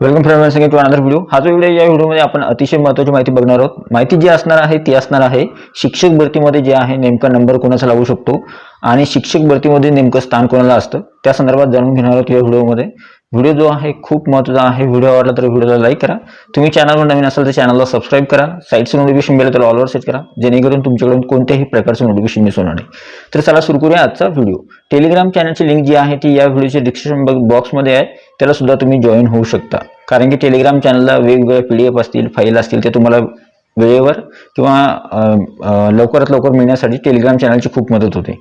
Welcome friend second to another video हा जो video या व्हिडिओमध्ये आपण अतिशय महत्त्वाची माहिती बघणार आहोत. माहिती जी असणार आहे ती असणार आहे शिक्षक भरतीमध्ये जे आहे नेमका नंबर कोणाचा लागू शकतो आणि शिक्षक भरतीमध्ये नेमकं स्थान कोणाला असतं त्या संदर्भात जाणून घेणार आहोत या व्हिडिओमध्ये व्हिडिओ जो आहे खूप महत्त्वाचा आहे. व्हिडिओ आवडला तर व्हिडिओला लाईक करा. तुम्ही चॅनलवर नवीन असाल तर चॅनलला सबस्क्राईब करा. साईटचं नोटिफिकेशन बेल त्याला ऑलवर सेट करा. जेणेकरून तुमच्याकडून कोणत्याही प्रकारचं नोटिफिकेशन मिस होणार नाही. तर चला सुरू करूया आजचा व्हिडिओ टेलिग्राम चॅनलची लिंक जी आहे ती या व्हिडिओच्या डिस्क्रिप्शन बॉक्समध्ये आहे. त्याला सुद्धा तुम्ही जॉईन होऊ शकता. कारण की टेलिग्राम चॅनलला वेगवेगळ्या पी डी एफ असतील फाईल असतील ते तुम्हाला वेळेवर किंवा लवकरात लवकर मिळण्यासाठी टेलिग्राम चॅनलची खूप मदत होते.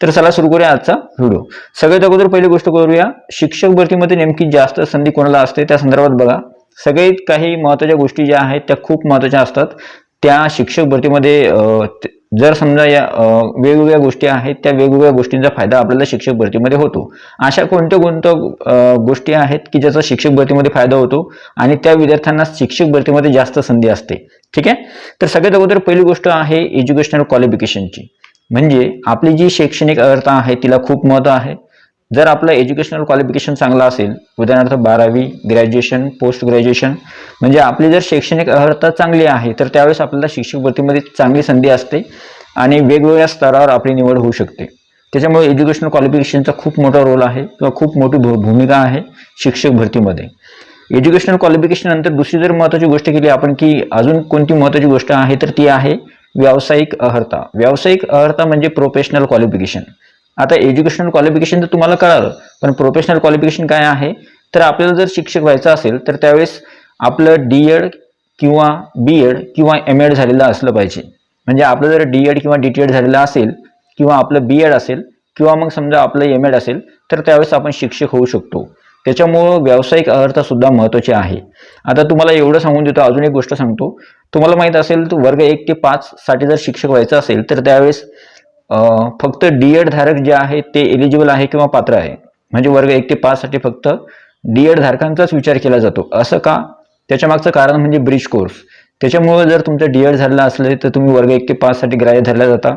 तर चला सुरू करूया आजचा व्हिडिओ. सगळ्यात अगोदर पहिली गोष्ट करूया. शिक्षक भरतीमध्ये नेमकी जास्त संधी कोणाला असते त्या संदर्भात बघा. सगळ्यात काही महत्त्वाच्या गोष्टी ज्या आहेत त्या खूप महत्त्वाच्या असतात. त्या शिक्षक भरतीमध्ये जर समजा या वेगवेगळ्या गोष्टी आहेत त्या वेगवेगळ्या गोष्टींचा फायदा आपल्याला शिक्षक भरतीमध्ये होतो. अशा कोणत्या कोणत्या गोष्टी आहेत की ज्याचा शिक्षक भरतीमध्ये फायदा होतो आणि त्या विद्यार्थ्यांना शिक्षक भरतीमध्ये जास्त संधी असते? ठीक आहे? तर सगळ्यात अगोदर पहिली गोष्ट आहे एज्युकेशनल क्वालिफिकेशनची म्हणजे आपली जी शैक्षणिक अर्हता आहे तिला खूप महत्त्व आहे. जर आपलं एज्युकेशनल क्वालिफिकेशन चांगलं असेल उदाहरणार्थ बारावी ग्रॅज्युएशन पोस्ट ग्रॅज्युएशन म्हणजे आपली जर शैक्षणिक अर्हता चांगली आहे तर त्यावेळेस आपल्याला शिक्षक भरतीमध्ये चांगली संधी असते आणि वेगवेगळ्या स्तरावर आपली निवड होऊ शकते. त्याच्यामुळे एज्युकेशनल क्वालिफिकेशनचा खूप मोठा रोल आहे किंवा खूप मोठी भू भूमिका आहे शिक्षक भरतीमध्ये. एज्युकेशनल क्वालिफिकेशन नंतर दुसरी जर महत्त्वाची गोष्ट केली आपण की अजून कोणती महत्त्वाची गोष्ट आहे तर ती आहे व्यावसायिक अर्हता व्यावसायिक अर्हता म्हणजे प्रोफेशनल क्वालिफिकेशन आता एज्युकेशनल क्वालिफिकेशन तर तुम्हाला कळालं पण प्रोफेशनल क्वालिफिकेशन काय आहे? तर आपल्याला जर शिक्षक व्हायचं असेल तर त्यावेळेस आपलं डी एड किंवा बी एड किंवा एम एड झालेलं असलं पाहिजे. म्हणजे आपलं जर डी एड किंवा डी टी एड झालेलं असेल किंवा आपलं बी एड असेल किंवा मग समजा आपलं एम एड असेल तर त्यावेळेस आपण शिक्षक होऊ शकतो. त्याच्यामुळं व्यावसायिक अर्हता सुद्धा महत्त्वाची आहे. आता तुम्हाला एवढं सांगून देतो अजून एक गोष्ट सांगतो. तुम्हाला माहीत असेल तर वर्ग एक ते पाच साठी जर शिक्षक व्हायचं असेल तर त्यावेळेस फक्त डी एड धारक जे आहे ते एलिजिबल आहे किंवा पात्र आहे. म्हणजे वर्ग एक ते पाच साठी फक्त डी एड धारकांचाच विचार केला जातो. असं का? त्याच्यामागचं कारण म्हणजे ब्रिज कोर्स त्याच्यामुळं जर तुमचं डी एड झालेलं असलं तर तुम्ही वर्ग एक ते पाचसाठी ग्राह्य धरला जाता.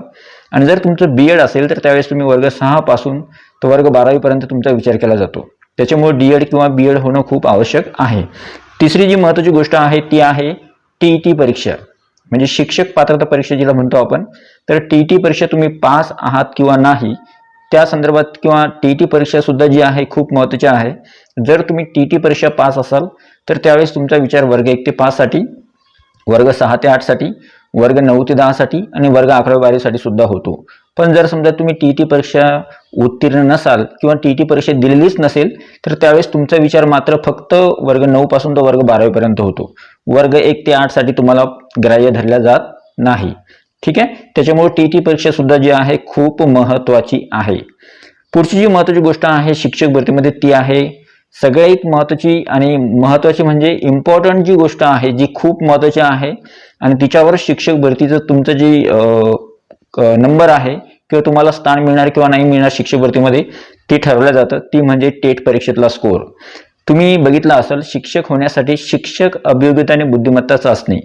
आणि जर तुमचं बी एड असेल तर त्यावेळेस तुम्ही वर्ग सहापासून तर वर्ग बारावीपर्यंत तुमचा विचार केला जातो. त्याच्यामुळे डी एड किंवा बी एड होणं खूप आवश्यक आहे. तिसरी जी महत्त्वाची गोष्ट आहे ती आहे टी टी परीक्षा. म्हणजे शिक्षक पात्रता परीक्षा जिला म्हणतो आपण तर टी टी परीक्षा तुम्ही पास आहात किंवा नाही त्या संदर्भात किंवा टी टी परीक्षा सुद्धा जी आहे खूप महत्त्वाची आहे. जर तुम्ही टी टी परीक्षा पास असाल तर त्यावेळेस तुमचा विचार वर्ग एक ते पाचसाठी वर्ग सहा ते आठसाठी वर्ग नऊ ते दहासाठी आणि वर्ग अकरावी बारावीसाठी सुद्धा होतो. पण जर समजा तुम्ही टी टी परीक्षा उत्तीर्ण नसाल किंवा टी टी परीक्षा दिलेलीच नसेल तर त्यावेळेस तुमचा विचार मात्र फक्त वर्ग नऊपासून तो तर वर्ग बारावीपर्यंत होतो. वर्ग एक ते आठसाठी तुम्हाला ग्राह्य धरल्या जात नाही. ठीक आहे? त्याच्यामुळे टी टी परीक्षा सुद्धा जी आहे खूप महत्त्वाची आहे. पुढची जी महत्त्वाची गोष्ट आहे शिक्षक भरतीमध्ये ती आहे. सगळ्यात महत्त्वाची आणि महत्त्वाची म्हणजे इम्पॉर्टंट जी गोष्ट आहे जी खूप महत्त्वाची आहे आणि तिच्यावर शिक्षक भरतीचं तुमचं जी नंबर आहे किंवा तुम्हाला स्थान मिळणार किंवा नाही मिळणार शिक्षकवृत्तीमध्ये ती ठरवलं जातं. ती म्हणजे टेट परीक्षेतला स्कोअर तुम्ही बघितलं असाल शिक्षक होण्यासाठी शिक्षक अभियोग्यता आणि बुद्धिमत्ता चाचणी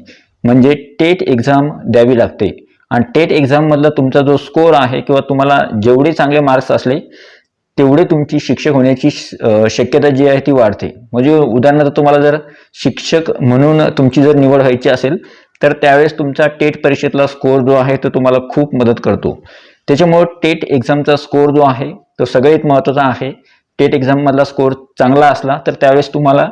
म्हणजे टेट एक्झाम द्यावी लागते. आणि टेट एक्झाममधला तुमचा जो स्कोअर आहे किंवा तुम्हाला जेवढे चांगले मार्क्स असले तेवढे तुमची शिक्षक होण्याची शक्यता जी आहे ती वाढते. म्हणजे उदाहरणार्थ तुम्हाला जर शिक्षक म्हणून तुमची जर निवड व्हायची असेल तर त्यावेळेस तुमचा टेट परीक्षेतला स्कोअर जो आहे तो तुम्हाला खूप मदत करतो. त्याच्यामुळं टेट एक्झामचा स्कोअर जो आहे तो सगळ्यात महत्त्वाचा आहे. टेट एक्झाममधला स्कोअर चांगला असला तर त्यावेळेस तुम्हाला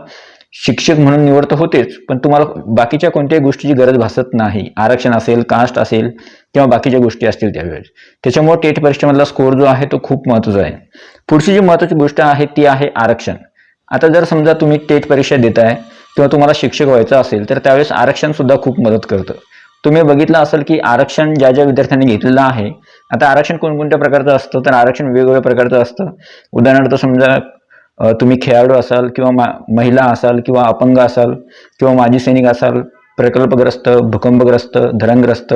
शिक्षक म्हणून निवड तर होतेच पण तुम्हाला बाकीच्या कोणत्याही गोष्टीची गरज भासत नाही. आरक्षण असेल कास्ट असेल किंवा बाकीच्या गोष्टी असतील त्यावेळेस. त्याच्यामुळे टेट परीक्षेमधला स्कोअर जो आहे तो खूप महत्त्वाचा आहे. पुढची जी महत्त्वाची गोष्ट आहे ती आहे आरक्षण. आता जर समजा तुम्ही टेट परीक्षा देताय किंवा तुम्हाला शिक्षक व्हायचं असेल तर त्यावेळेस आरक्षण सुद्धा खूप मदत करतं. तुम्ही बघितलं असेल की आरक्षण ज्या ज्या विद्यार्थ्यांनी घेतलेलं आहे आता आरक्षण कोणकोणत्या प्रकारचं असतं? तर आरक्षण वेगवेगळ्या प्रकारचं असतं. उदाहरणार्थ समजा तुम्ही खेळाडू असाल किंवा मा महिला असाल किंवा अपंग असाल किंवा माजी सैनिक असाल प्रकल्पग्रस्त भूकंपग्रस्त धरणग्रस्त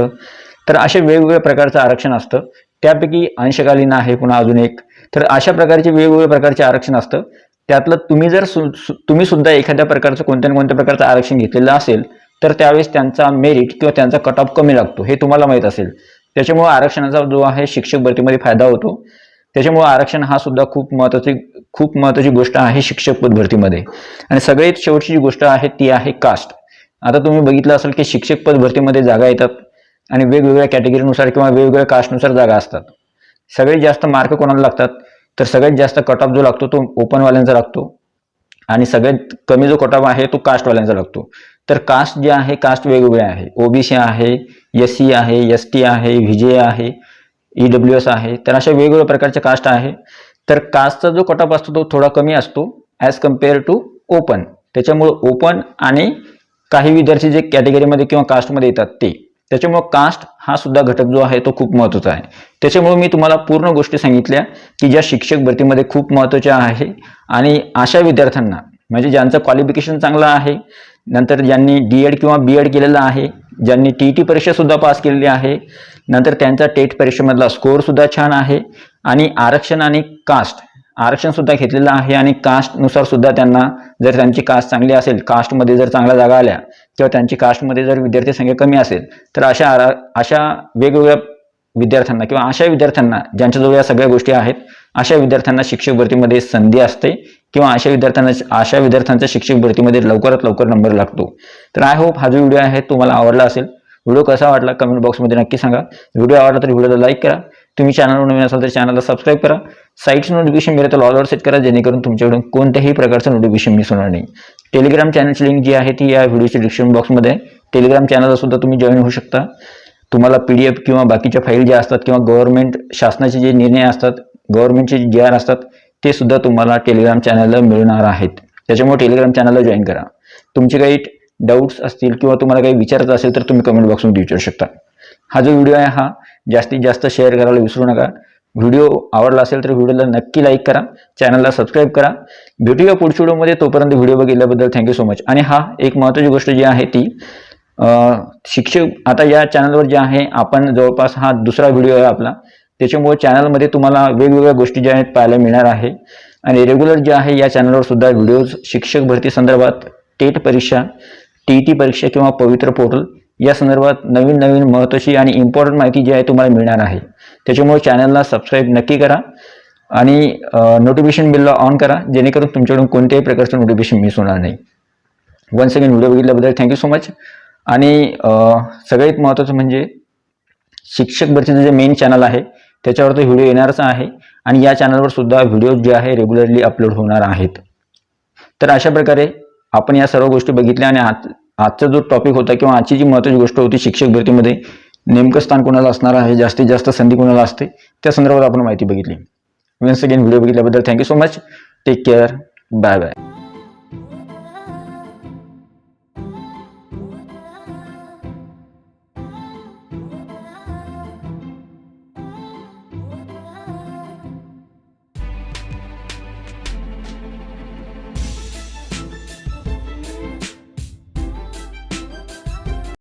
तर असे वेगवेगळ्या प्रकारचं आरक्षण असतं. त्यापैकी अंशकालीन आहे पुन्हा अजून एक. तर अशा प्रकारचे वेगवेगळ्या प्रकारचे आरक्षण असतं. त्यातलं तुम्ही जर सु सु- तुम्ही सुद्धा एखाद्या प्रकारचं कोणत्या ना कोणत्या प्रकारचं आरक्षण घेतलेलं असेल तर त्यावेळेस त्यांचा मेरिट किंवा त्यांचा कट ऑफ कमी लागतो हे तुम्हाला माहीत असेल. त्याच्यामुळे आरक्षणाचा जो आहे शिक्षक भरतीमध्ये फायदा होतो. त्याच्यामुळे आरक्षण हा सुद्धा खूप महत्त्वाची खूप महत्त्वाची गोष्ट आहे शिक्षक पद भरतीमध्ये आणि सगळ्यात शेवटची जी गोष्ट आहे ती आहे कास्ट आता तुम्ही बघितलं असेल की शिक्षक पद भरतीमध्ये जागा येतात आणि वेगवेगळ्या कॅटेगरीनुसार किंवा वेगवेगळ्या कास्टनुसार जागा असतात. सगळ्यात जास्त मार्क कोणाला लागतात? तर सगळ्यात जास्त कट ऑफ जो लागतो तो ओपनवाल्यांचा लागतो. आणि सगळ्यात कमी जो कट ऑफ आहे तो कास्टवाल्यांचा लागतो. तर कास्ट जे आहे कास्ट वेगवेगळे आहे. ओबीसी आहे एस सी आहे एस टी आहे व्हीजे आहे ई डब्ल्यू एस आहे. तर अशा वेगवेगळ्या प्रकारचे कास्ट आहे. तर कास्टचा जो कट ऑफ असतो तो थोडा कमी असतो ॲज कंपेअर टू ओपन त्याच्यामुळं ओपन आणि काही विद्यार्थी जे कॅटेगरीमध्ये किंवा कास्टमध्ये येतात ते. त्याच्यामुळं कास्ट हा सुद्धा घटक जो आहे तो खूप महत्त्वाचा आहे. त्याच्यामुळे मी तुम्हाला पूर्ण गोष्टी सांगितल्या की ज्या शिक्षक भरतीमध्ये खूप महत्त्वाच्या आहे आणि अशा विद्यार्थ्यांना म्हणजे ज्यांचं क्वालिफिकेशन चांगलं आहे नंतर ज्यांनी डी एड किंवा बी एड केलेलं आहे ज्यांनी टी टी परीक्षासुद्धा पास केलेली आहे नंतर त्यांचा टेट परीक्षेमधला स्कोअरसुद्धा छान आहे आणि आरक्षण आणि कास्ट आरक्षण सुद्धा घेतलेलं आहे आणि कास्टनुसार सुद्धा त्यांना जर त्यांची कास्ट चांगली असेल कास्टमध्ये जर चांगल्या जागा आल्या किंवा त्यांची कास्टमध्ये जर विद्यार्थी संख्या कमी असेल तर अशा आरा अशा वेगवेगळ्या विद्यार्थ्यांना किंवा अशा विद्यार्थ्यांना ज्यांच्याजवळ या सगळ्या गोष्टी आहेत अशा विद्यार्थ्यांना शिक्षक भरतीमध्ये संधी असते किंवा अशा विद्यार्थ्यांना अशा विद्यार्थ्यांचा शिक्षक भरतीमध्ये लवकरात लवकर नंबर लागतो. तर आय होप हा जो व्हिडिओ आहे तुम्हाला आवडला असेल. व्हिडिओ कसा वाटला कमेंट बॉक्समध्ये नक्की सांगा. व्हिडिओ आवडला तर व्हिडिओला लाईक करा. तुम्ही चॅनलवर नवीन असाल तर चॅनलला सबस्क्राईब करा. साईटचं नोटिफिकेशन मिळेल तर ऑलवर सेट करा जेणेकरून तुमच्याकडून कोणत्याही प्रकारचं नोटिफिकेशन मिस होणार नाही. टेलिग्राम चॅनलची लिंक जी आहे ती या व्हिडिओच्या डिस्क्रिप्शन बॉक्समध्ये टेलिग्राम चॅनलला सुद्धा तुम्ही जॉईन होऊ शकता. तुम्हाला पी डी एफ किंवा बाकीच्या फाईल ज्या असतात किंवा गव्हर्नमेंट शासनाचे जे निर्णय असतात गव्हर्नमेंटचे जे आर असतात ते सुद्धा तुम्हाला टेलिग्राम चॅनलला मिळणार आहेत. त्याच्यामुळे टेलिग्राम चॅनलला जॉईन करा. तुमचे काही डाऊट्स असतील किंवा तुम्हाला काही विचारायचं असेल तर तुम्ही कमेंट बॉक्समध्ये विचारू शकता. हा जो व्हिडिओ आहे हा जास्तीत जास्त शेअर करायला विसरू नका. व्हिडिओ आवडला असेल तर व्हिडिओला नक्की लाईक करा. चॅनलला सबस्क्राईब करा. भेटूया पुढच्या व्हिडिओमध्ये तोपर्यंत व्हिडिओ बघितल्याबद्दल थँक्यू सो मच आणि हा एक महत्त्वाची गोष्ट जी आहे ती शिक्षक आता या चॅनलवर जे आहे आपण जवळपास हा दुसरा व्हिडिओ आहे आपला. त्याच्यामुळे चॅनलमध्ये तुम्हाला वेगवेगळ्या गोष्टी ज्या आहेत पाहायला मिळणार आहे. आणि रेग्युलर जे आहे या चॅनलवर सुद्धा व्हिडिओज शिक्षक भरती संदर्भात टेट परीक्षा टी टी परीक्षा किंवा पवित्र पोर्टल या संदर्भात नवीन नवीन महत्त्वाची आणि इम्पॉर्टंट माहिती जी आहे तुम्हाला मिळणार आहे. त्याच्यामुळे चॅनलला सबस्क्राईब नक्की करा आणि नोटिफिकेशन बिलला ऑन करा जेणेकरून तुमच्याकडून कोणत्याही प्रकारचं नोटिफिकेशन मिस होणार नाही. वन सेकंड व्हिडिओ बघितल्याबद्दल थँक्यू सो मच आणि सगळ्यात महत्त्वाचं म्हणजे शिक्षक भरतीचं जे मेन चॅनल आहे त्याच्यावर तो व्हिडिओ येणारच आहे आणि या चॅनलवर सुद्धा व्हिडिओ जे आहे रेग्युलरली अपलोड होणार आहेत. तर अशा प्रकारे आपण या सर्व गोष्टी बघितल्या आणि आज आजचा जो टॉपिक होता किंवा आजची जी महत्त्वाची गोष्ट होती शिक्षक भरतीमध्ये नेमकं स्थान कोणाला असणार आहे? जास्तीत जास्त संधी कोणाला असते? त्या संदर्भात आपण माहिती बघितली. Once again video बघितल्याबद्दल thank you so much take care bye bye